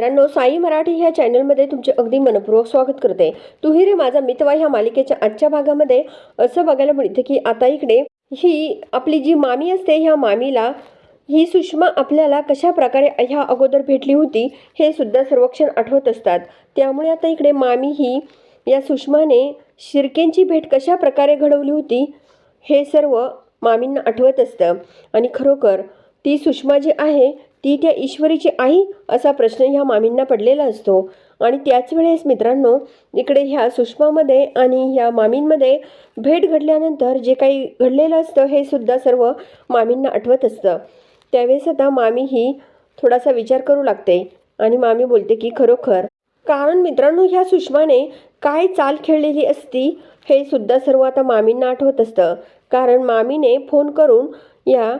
मित्रांनो साई मराठी ह्या चॅनलमध्ये तुमचे अगदी मनपूर्वक स्वागत करते. तुही रे माझा मितवा ह्या मालिकेच्या आजच्या भागामध्ये असं बघायला मिळतं की आता इकडे ही आपली जी मामी असते ह्या मामीला ही सुषमा आपल्याला कशा प्रकारे ह्या अगोदर भेटली होती हे सुद्धा सर्वक्षण आठवत असतात. त्यामुळे आता इकडे मामी ही या सुषमाने शिर्केंची भेट कशा प्रकारे घडवली होती हे सर्व मामींना आठवत असतं. आणि खरोखर ती सुषमा जी आहे ती त्या ईश्वरीची आई असा प्रश्न ह्या मामींना पडलेला असतो. आणि त्याच वेळेस मित्रांनो इकडे ह्या सुषमामध्ये आणि ह्या मामींमध्ये भेट घडल्यानंतर जे काही घडलेलं असतं हे सुद्धा सर्व मामींना आठवत असतं. त्यावेळेस आता मामी ही थोडासा विचार करू लागते आणि मामी बोलते की खरोखर. कारण मित्रांनो ह्या सुषमाने काय चाल खेळलेली असती हे सुद्धा सर्व आता मामींना आठवत असतं. कारण मामीने फोन करून या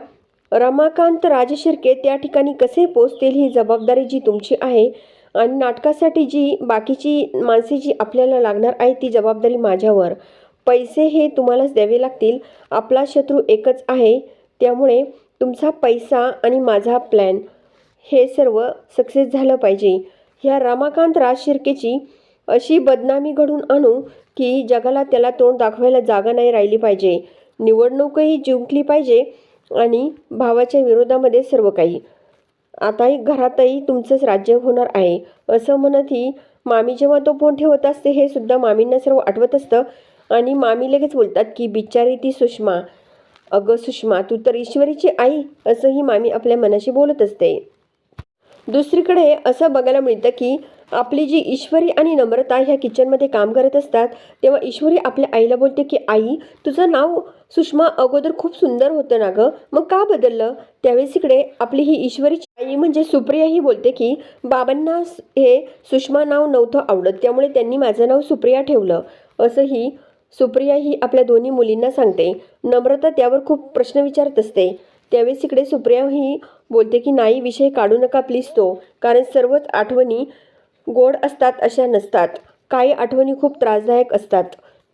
रमाकांत राजशिर्के त्या ठिकाणी कसे पोचतील ही जबाबदारी जी तुमची आहे आणि नाटकासाठी जी बाकीची माणसे जी आपल्याला लागणार आहे ती जबाबदारी माझ्यावर. पैसे हे तुम्हालाच द्यावे लागतील. आपला शत्रू एकच आहे. त्यामुळे तुमचा पैसा आणि माझा प्लॅन हे सर्व सक्सेस झालं पाहिजे. ह्या रमाकांत राजशिर्केची अशी बदनामी घडून आणू की जगाला त्याला तोंड दाखवायला जागा नाही राहिली पाहिजे. निवडणूकही जिंकली पाहिजे. आणि भावाच्या विरोधामध्ये सर्व काही. आताही घरातही तुमचंच राज्य होणार आहे. असं म्हणत ही मामी जेव्हा तो फोन ठेवत असते हे सुद्धा मामींना सर्व आठवत असतं. आणि मामी लगेच बोलतात की बिचारी ती सुषमा. अगं सुषमा तू तर ईश्वरीची आई असंही मामी आपल्या मनाशी बोलत असते. दुसरीकडे असं बघायला मिळतं की आपली जी ईश्वरी आणि नम्रता ह्या किचनमध्ये काम करत असतात तेव्हा ईश्वरी आपल्या आईला बोलते की आई तुझं नाव सुषमा अगोदर खूप सुंदर होतं ना गं? मग का बदललं? त्यावेळेस इकडे आपली ही ईश्वरीची आई म्हणजे सुप्रिया ही बोलते की बाबांना हे सुषमा नाव नव्हतं आवडत त्यामुळे त्यांनी माझं नाव सुप्रिया ठेवलं. असंही सुप्रिया ही आपल्या दोन्ही मुलींना सांगते. नम्रता त्यावर खूप प्रश्न विचारत असते. त्यावेळेस इकडे सुप्रिया ही बोलते की नाही विषय काढू नका प्लीज तो. कारण सर्वच आठवणी गोड असतात अशा नसतात. काही आठवणी खूप त्रासदायक असतात.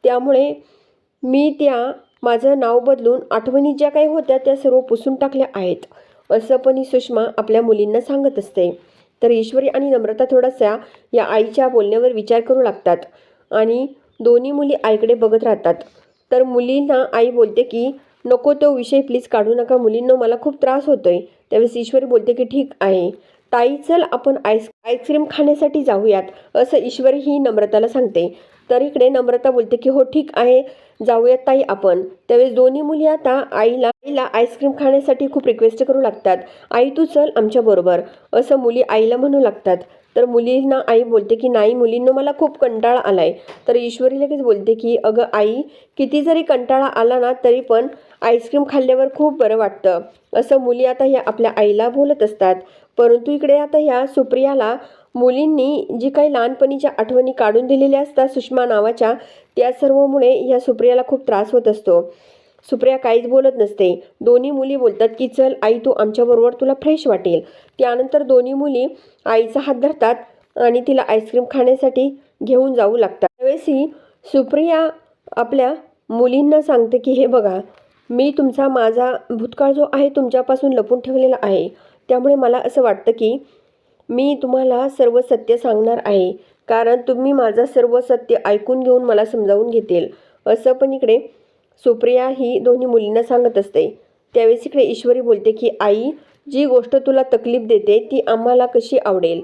त्यामुळे मी त्या माझं नाव बदलून आठवणी ज्या काही होत्या त्या सर्व पुसून टाकल्या आहेत. असं पण ही सुषमा आपल्या मुलींना सांगत असते. तर ईश्वरी आणि नम्रता थोडासा या आईच्या बोलण्यावर विचार करू लागतात आणि दोन्ही मुली आईकडे बघत राहतात. तर मुलींना आई बोलते की नको तो विषय प्लीज काढू नका. मुलींना मला खूप त्रास होतोय. त्यावेळेस ईश्वरी बोलते की ठीक आहे. ताई चल आपण आईस आईस्क्रीम खाण्यासाठी जाऊयात. असं ईश्वरी ही नम्रताला सांगते. तर इकडे नम्रता बोलते की हो ठीक आहे. जाऊयात ताई आपण. त्यावेळेस दोन्ही मुली आता आईला आईला आईस्क्रीम खाण्यासाठी खूप रिक्वेस्ट करू लागतात. आई तू चल आमच्याबरोबर असं मुली आईला म्हणू लागतात. तर मुलींना आई बोलते की नाही मुलींना मला खूप कंटाळा आलाय. तर ईश्वरी लगेच बोलते की अगं आई किती जरी कंटाळा आला ना तरी पण आईस्क्रीम खाल्ल्यावर खूप बरं वाटतं. असं मुली आता ह्या आपल्या आईला बोलत असतात. परंतु इकडे आता ह्या सुप्रियाला मुलींनी जी काही लहानपणीच्या आठवणी काढून दिलेल्या असतात सुषमा नावाच्या त्या सर्वमुळे ह्या सुप्रियाला खूप त्रास होत असतो. सुप्रिया काहीच बोलत नसते. दोन्ही मुली बोलतात की चल आई तू आमच्याबरोबर तुला फ्रेश वाटेल. त्यानंतर दोन्ही मुली आईचा हात धरतात आणि तिला आईस्क्रीम खाण्यासाठी घेऊन जाऊ लागतात. त्यावेळेसही सुप्रिया आपल्या मुलींना सांगते की हे बघा मी तुमचा माझा भूतकाळ जो आहे तुमच्यापासून लपून ठेवलेला आहे. त्यामुळे मला असं वाटतं की मी तुम्हाला सर्व सत्य सांगणार आहे. कारण तुम्ही माझं सर्व सत्य ऐकून घेऊन मला समजावून घेतील. असं पण इकडे सुप्रिया ही दोन्ही मुलींना सांगत असते. त्यावेळेस इकडे ईश्वरी बोलते की आई जी गोष्ट तुला तकलीफ देते ती आम्हाला कशी आवडेल?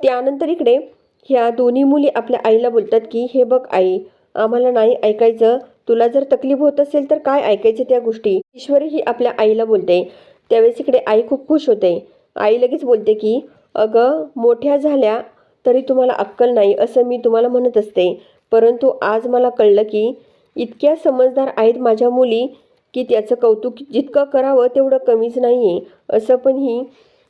त्यानंतर इकडे ह्या दोन्ही मुली आपल्या आईला बोलतात की हे बघ आई आम्हाला नाही ऐकायचं. तुला जर तकलीफ होत असेल तर काय ऐकायचं त्या गोष्टी? ईश्वरी ही आपल्या आईला बोलते. त्यावेळेस इकडे आई खूप खुश होते. आई लगेच बोलते की अगं मोठ्या झाल्या तरी तुम्हाला अक्कल नाही असं मी तुम्हाला म्हणत असते. परंतु आज मला कळलं की इतक्या समजदार आहेत माझ्या मुली की त्याचं कौतुक जितकं करावं तेवढं कमीच नाही आहे असं पण ही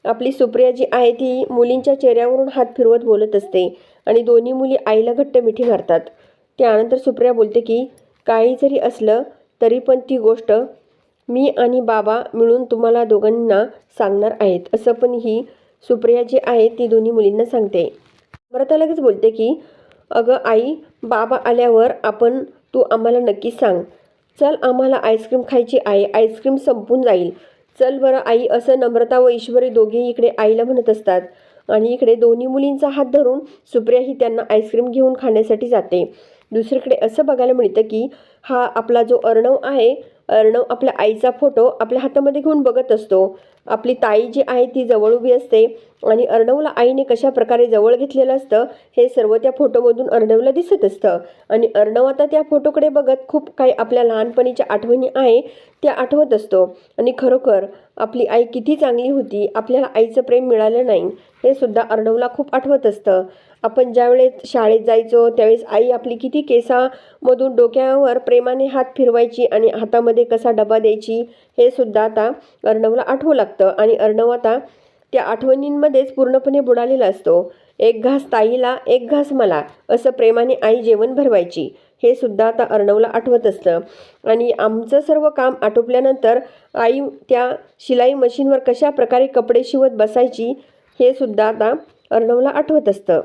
आपली सुप्रिया जी आहे ती मुलींच्या चेहऱ्यावरून हात फिरवत बोलत असते आणि दोन्ही मुली आईला घट्ट मिठी मारतात. त्यानंतर सुप्रिया बोलते की काही जरी असलं तरी पण ती गोष्ट मी आणि बाबा मिळून तुम्हाला दोघांना सांगणार आहेत. असं पण ही सुप्रिया जी आहे ती दोन्ही मुलींना सांगते. व्रता लगेच बोलते की अगं आई बाबा आल्यावर आपण तू आम्हाला नक्की सांग. चल आम्हाला आईस्क्रीम खायची आहे. आईस्क्रीम संपून जाईल. चल बरं आई असं नम्रता व ईश्वरी दोघेही इकडे आईला म्हणत असतात. आणि इकडे दोन्ही मुलींचा हात धरून सुप्रिया ही त्यांना आईस्क्रीम घेऊन खाण्यासाठी जाते. दुसरीकडे असं बघायला मिळतं की हा आपला जो अर्णव आहे अर्णव आपल्या आईचा फोटो आपल्या हातामध्ये घेऊन बघत असतो. आपली ताई जी आहे ती जवळ उभी असते आणि अर्णवला आईने कशा प्रकारे जवळ घेतलेलं असतं हे सर्व त्या फोटोमधून अर्णवला दिसत असतं. आणि अर्णव आता त्या फोटोकडे बघत खूप काही आपल्या लहानपणीच्या आठवणी आहे. त्या आठवत असतो. आणि खरोखर आपली आई किती चांगली होती आपल्याला आईचं प्रेम मिळालं नाही हे सुद्धा अर्णवला खूप आठवत असतं. आपण ज्यावेळेस शाळेत जायचो त्यावेळेस आई आपली किती केसामधून डोक्यावर प्रेमाने हात फिरवायची आणि हातामध्ये कसा डबा द्यायची हे सुद्धा आता अर्णवला आठवू लागतं. आणि अर्णव आता त्या आठवणींमध्येच पूर्णपणे बुडालेला असतो. एक घास ताईला एक घास मला असं प्रेमाने आई जेवण भरवायची. हे सुद्धा आता अर्णवला आठवत असतं. आणि आमचं सर्व काम आटोपल्यानंतर आई त्या शिलाई मशीनवर कशा प्रकारे कपडे शिवत बसायची हे सुद्धा आता अर्णवला आठवत असतं.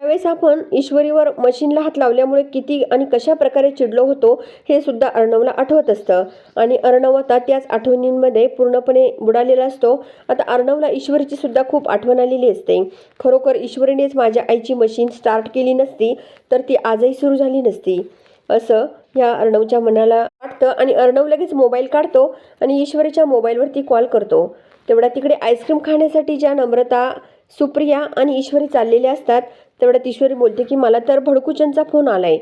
त्यावेळेस आपण ईश्वरीवर मशीनला हात लावल्यामुळे किती आणि कशा प्रकारे चिडलो होतो हे सुद्धा अर्णवला आठवत असतं. आणि अर्णव आता त्याच आठवणींमध्ये पूर्णपणे बुडालेला असतो. आता अर्णवला ईश्वरीची सुद्धा खूप आठवण आलेली असते. खरोखर ईश्वरीनेच माझ्या आईची मशीन स्टार्ट केली नसती तर ती आजही सुरू झाली नसती. असं ह्या अर्णवच्या मनाला वाटतं आणि अर्णव लगेच मोबाईल काढतो आणि ईश्वरीच्या मोबाईलवरती कॉल करतो. तेवढ्या तिकडे आईस्क्रीम खाण्यासाठी ज्या नम्रता सुप्रिया आणि ईश्वरी चाललेल्या असतात तेवढ्यात ईश्वरी बोलते की मला तर भडकुचनचा फोन आलाय.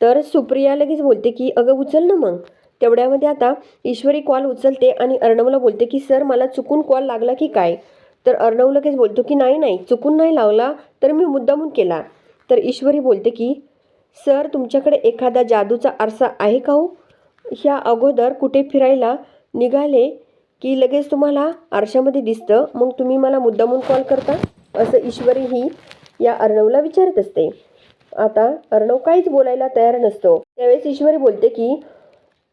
तर सुप्रिया लगेच बोलते की अगं उचल ना मग. तेवढ्यामध्ये आता ईश्वरी कॉल उचलते आणि अर्णवला बोलते की सर मला चुकून कॉल लागला की काय? तर अर्णव लगेच बोलतो की नाही नाही चुकून नाही लावला तर मी मुद्दामून केला. तर ईश्वरी बोलते की सर तुमच्याकडे एखादा जादूचा आरसा आहे का हो? ह्या अगोदर कुठे फिरायला निघाले की लगेच तुम्हाला आरशामध्ये दिसतं मग तुम्ही मला मुद्दामून कॉल करता? असं ईश्वरी ही या अर्णवला विचारत असते. आता अर्णव काहीच बोलायला तयार नसतो. त्यावेळेस ईश्वरी बोलते की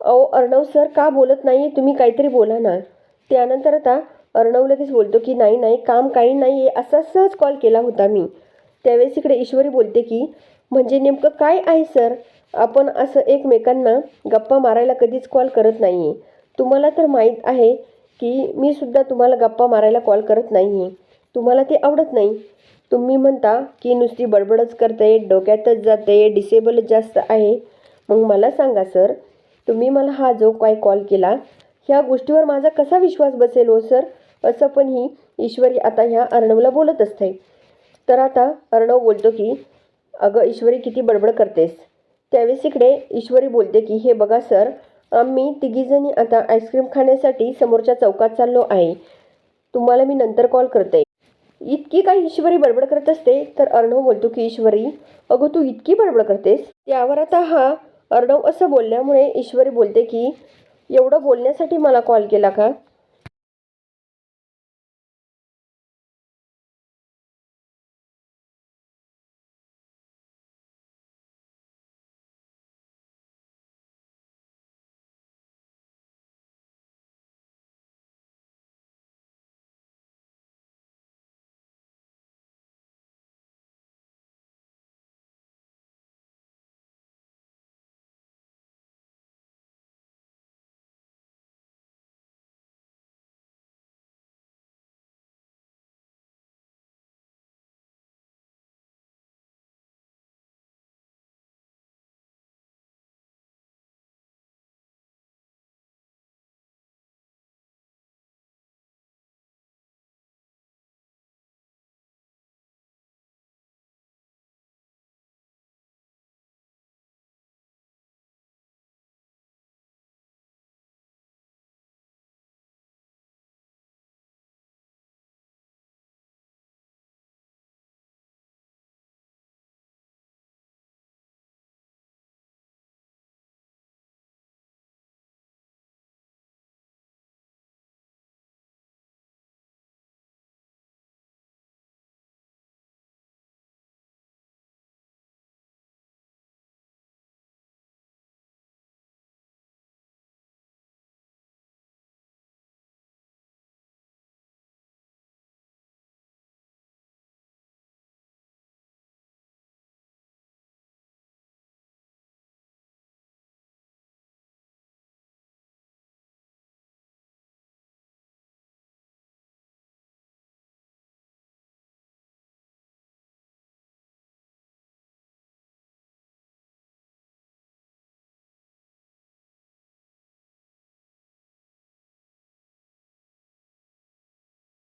अहो अर्णव सर का बोलत नाही तुम्ही काहीतरी बोला ना. त्यानंतर आता अर्णव लगेच बोलतो की नाही नाही काम काही नाही आहे असा सहज कॉल केला होता मी. त्यावेळेस इकडे ईश्वरी बोलते की म्हणजे नेमकं काय आहे सर? आपण असं एकमेकांना गप्पा मारायला कधीच कॉल करत नाही आहे तुम्हाला तर माहीत आहे की मी सुद्धा तुम्हाला गप्पा मारायला कॉल करत नाही आहे तुम्हाला ते आवडत नाही. तुम्ही म्हणता की नुसती बडबडच करते डोक्यातच जाते डिसेबलच जास्त आहे. मग मला सांगा सर तुम्ही मला हा जो काय कॉल केला ह्या गोष्टीवर माझा कसा विश्वास बसेल हो सर? असं पण ही ईश्वरी आता ह्या अर्णवला बोलत असते तर आता अर्णव बोलतो की अगं ईश्वरी किती बडबड करतेस. त्यावेळेस इकडे ईश्वरी बोलते की हे बघा सर आम्ही तिघीजणी आता आईस्क्रीम खाण्यासाठी समोरच्या चौकात चाललो आहे. तुम्हाला मी नंतर कॉल करते. इतकी काही ईश्वरी बडबड करत असते तर अर्णव बोलतो की ईश्वरी अगं तू इतकी बडबड करतेस. त्यावर आता हा अर्णव असं बोलल्यामुळे ईश्वरी बोलते की एवढं बोलण्यासाठी मला कॉल केला का?